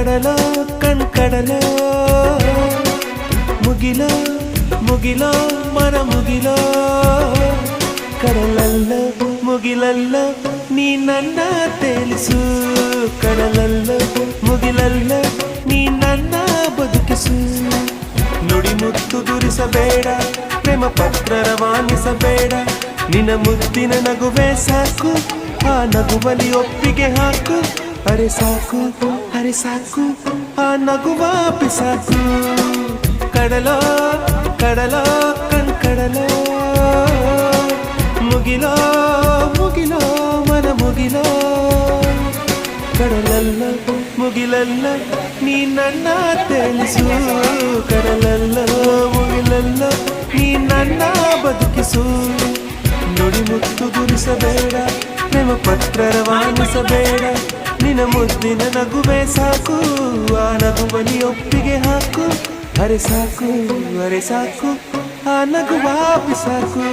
ಕಡಲೋ ಮುಗಿಲೋ ಮುಗಿಲೋ, ಮನ ಮುಗಿಲೋ. ಕಡಲಲ್ಲ, ಮುಗಿಲಲ್ಲ, ನೀ ನನ್ನ ತೇಲಿಸು. ಕಡಲಲ್ಲ, ಮುಗಿಲಲ್ಲ, ನೀ ನನ್ನ ಬದುಕಿಸು. ನುಡಿ ಮುತ್ತು ದುರಿಸಬೇಡ ಪ್ರೇಮ ಪತ್ರ ರವಾನಿಸಬೇಡ. ನಿನ್ನ ಮುತ್ತಿನ ನಗುವೆ ಸಾಕು, ಆ ನಗುವಲಿ ಒಪ್ಪಿಗೆ ಹಾಕು. ಅರೆ ಸಾಕು. ಅರೆ ಸಾಕು ಆ ನಗುವ ಪಿಸಾಕು ಕಡಲೋ ಕಡಲೋ ಕಣ್ ಕಡಲೋ ಮುಗಿಲೋ ಮುಗಿಲೋ ಮನ ಮುಗಿಲೋ ಕಡಲಲ್ಲ ಮುಗಿಲಲ್ಲ ನೀ ನನ್ನ ತಿಳಿಸು ಕಡಲಲ್ಲ ಮುಗಿಲಲ್ಲ ನೀ ನನ್ನ ಬದುಕಿಸು ನುಡಿ ಮುತ್ತು ಗುರಿಸಬೇಡ ಪ್ರೇಮ ಪತ್ರ ರವಾನಿಸಬೇಡ ನಿನ್ನ ಮುದ್ದಿನ ನಗುವೆ ಸಾಕು ಆ ನಗುವನಿ ಒಪ್ಪಿಗೆ ಹಾಕು, ಅರೆ ಸಾಕು ಅರೆ ಸಾಕು, ಆ ನಗುವ ಸಾಕು.